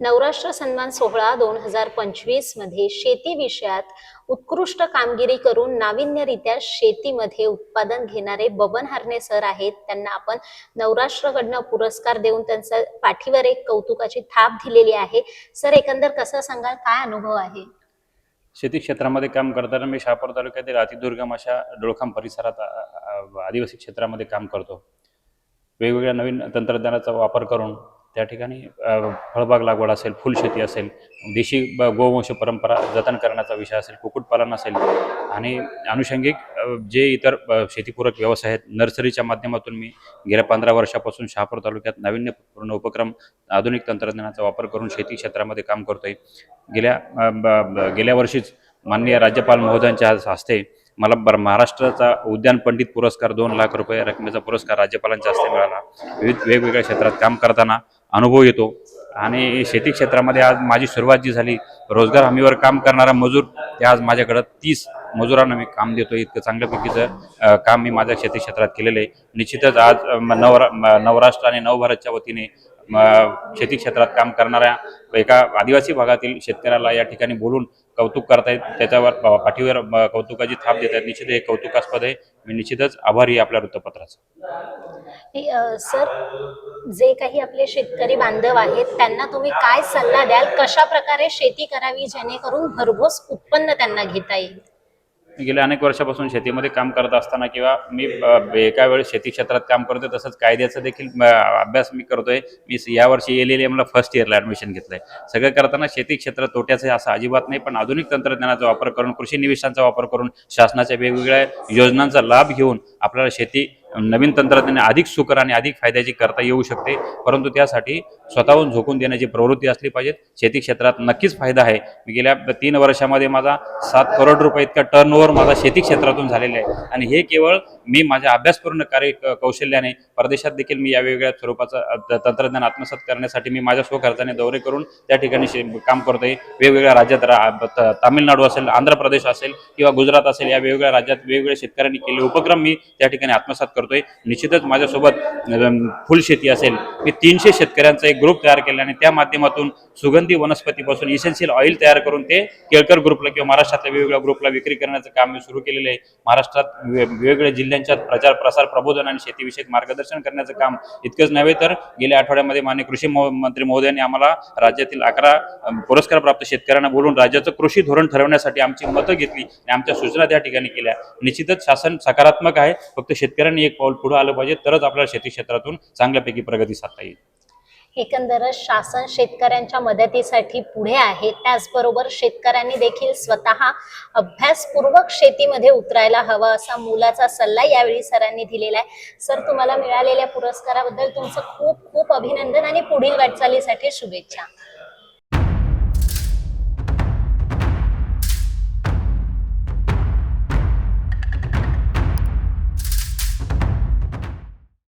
नवराष्ट्र सन्मान सोहळा दोन हजार पंचवीसमध्ये शेती विषयात उत्कृष्ट कामगिरी करून नाविन्यरित्या शेतीमध्ये उत्पादन घेणारे बबन हरणे सर आहेत. त्यांना आपण नवराष्ट्रकडनं पुरस्कार देऊन त्यांच्या पाठीवर एक कौतुकाची थाप दिलेली आहे. सर एकंदर कसं सांगाल? काय अनुभव आहे? शेती क्षेत्रामध्ये काम करताना मी शहापूर तालुक्यातील अतिदुर्गम अशा डोळखाम परिसरात आदिवासी क्षेत्रामध्ये काम करतो. वेगवेगळ्या नवीन तंत्रज्ञानाचा वापर करून त्या ठिकाणी फळबाग लागवड असेल फुलशेती असेल देशी ब- गोवंश परंपरा जतन करण्याचा विषय असेल कुक्कुटपालन असेल आणि अनुषंगिक जे इतर शेतीपूरक व्यवसाय आहेत नर्सरीच्या माध्यमातून मी गेल्या पंधरा वर्षापासून शहापूर तालुक्यात नाविन्यपूर्ण उपक्रम आधुनिक तंत्रज्ञानाचा वापर करून शेती क्षेत्रामध्ये काम करतोय. गेल्या ब- गेल्या वर्षीच माननीय राज्यपाल महोदयांच्या हस्ते मला बर महाराष्ट्राचा उद्यान पंडित पुरस्कार दोन लाख रुपये रकमेचा पुरस्कार राज्यपालांच्या हस्ते मिळाला. विविध वेगवेगळ्या क्षेत्रात काम करताना अनुभव येतो. आणि शेती क्षेत्रामध्ये आज माझी सुरुवात जी झाली रोजगार हमीवर काम करणारा मजूर ते आज माझ्याकडं तीस मजुरांना मी काम देतो इतकं चांगल्यापैकीचं काम मी माझ्या शेती क्षेत्रात केलेलं आहे. निश्चितच आज नवरा नवराष्ट्र आणि नवभारतच्या वतीने शेती क्षेत्रात काम करणाऱ्या एका आदिवासी भागातील शेतकऱ्याला या ठिकाणी बोलून कौतुक करतायत त्याच्यावर पाठीवर कौतुकाची थाप देत आहेत निश्चित हे कौतुकास्पद आहे. मी निश्चितच आभारी आपल्या वृत्तपत्राचं. सर जे काही आपले शेतकरी बांधव आहेत त्यांना तुम्ही काय सल्ला द्याल? कशा प्रकारे शेती करावी जेणेकरून भरघोस उत्पन्न त्यांना घेता येईल? गेल्या अनेक वर्षापासून शेतीमध्ये काम करत असताना किंवा मी एका वेळेस शेती क्षेत्रात काम करतोय तसंच कायद्याचा देखील अभ्यास मी करतोय. मी यावर्षी एल एल एमला फर्स्ट इयरला ॲडमिशन घेतलंय. सगळं करताना शेती क्षेत्र तोट्याचं असं अजिबात नाही पण आधुनिक तंत्रज्ञानाचा वापर करून कृषी निविष्ठांचा वापर करून शासनाच्या वेगवेगळ्या योजनांचा लाभ घेऊन आपल्याला शेती नवीन तंत्रज्ञान अधिक सुकर आणि अधिक फायद्याची करता येऊ शकते. परंतु त्यासाठी स्वतःहून झोकून देण्याची प्रवृत्ती असली पाहिजे शेती क्षेत्रात नक्कीच फायदा आहे. मी गेल्या तीन वर्षामध्ये माझा सात करोड रुपये इतका टर्नओव्हर माझा शेती क्षेत्रातून झालेला आहे. आणि हे केवळ मी माझ्या अभ्यासपूर्ण कार्य कौशल्याने परदेशात देखील मी या वेगवेगळ्या स्वरूपाचं तंत्रज्ञान आत्मसात करण्यासाठी मी माझ्या स्वखर्चाने दौरे करून त्या ठिकाणी शे- काम करतोय. वेगवेगळ्या राज्यात रा त- तामिळनाडू असेल आंध्र प्रदेश असेल किंवा गुजरात असेल या वेगवेगळ्या राज्यात वेगवेगळ्या शेतकऱ्यांनी केलेले उपक्रम मी त्या ठिकाणी आत्मसात करतो करतोय. निश्चितच माझ्यासोबत फुलशेती असेल मी तीनशे शेतकऱ्यांचा एक ग्रुप तयार केला आणि त्या माध्यमातून सुगंधी वनस्पतीपासून इसेन्शियल ऑइल तयार करून ते केळकर ग्रुपला किंवा महाराष्ट्रातल्या वेगवेगळ्या ग्रुपला विक्री करण्याचं काम मी सुरू केलेलं आहे. महाराष्ट्रात वेगवेगळ्या जिल्ह्यांच्या प्रचार प्रसार प्रबोधन आणि शेतीविषयक मार्गदर्शन करण्याचं काम इतकंच नव्हे तर गेल्या आठवड्यामध्ये माननीय कृषी मंत्री महोदयांनी आम्हाला राज्यातील अकरा पुरस्कार प्राप्त शेतकऱ्यांना बोलून राज्याचं कृषी धोरण ठरवण्यासाठी आमची मतं घेतली आणि आमच्या सूचना त्या ठिकाणी केल्या. निश्चितच शासन सकारात्मक आहे. फक्त शेतकऱ्यांनी एक एक पाऊल पुढे आलं पाहिजे तरच आपल्याला शेती क्षेत्रातून चांगल्यापैकी प्रगती साधता येईल. एकंदरच शासन शेतकऱ्यांच्या मदतीसाठी पुढे आहे. त्याचबरोबर शेतकऱ्यांनी देखील स्वतः अभ्यासपूर्वक शेतीमध्ये उतरायला हवा असा मुलाचा सल्ला यावेळी सरांनी दिलेला आहे. सर तुम्हाला मिळालेल्या पुरस्काराबद्दल तुमचं खूप खूप अभिनंदन आणि पुढील वाटचालीसाठी शुभेच्छा.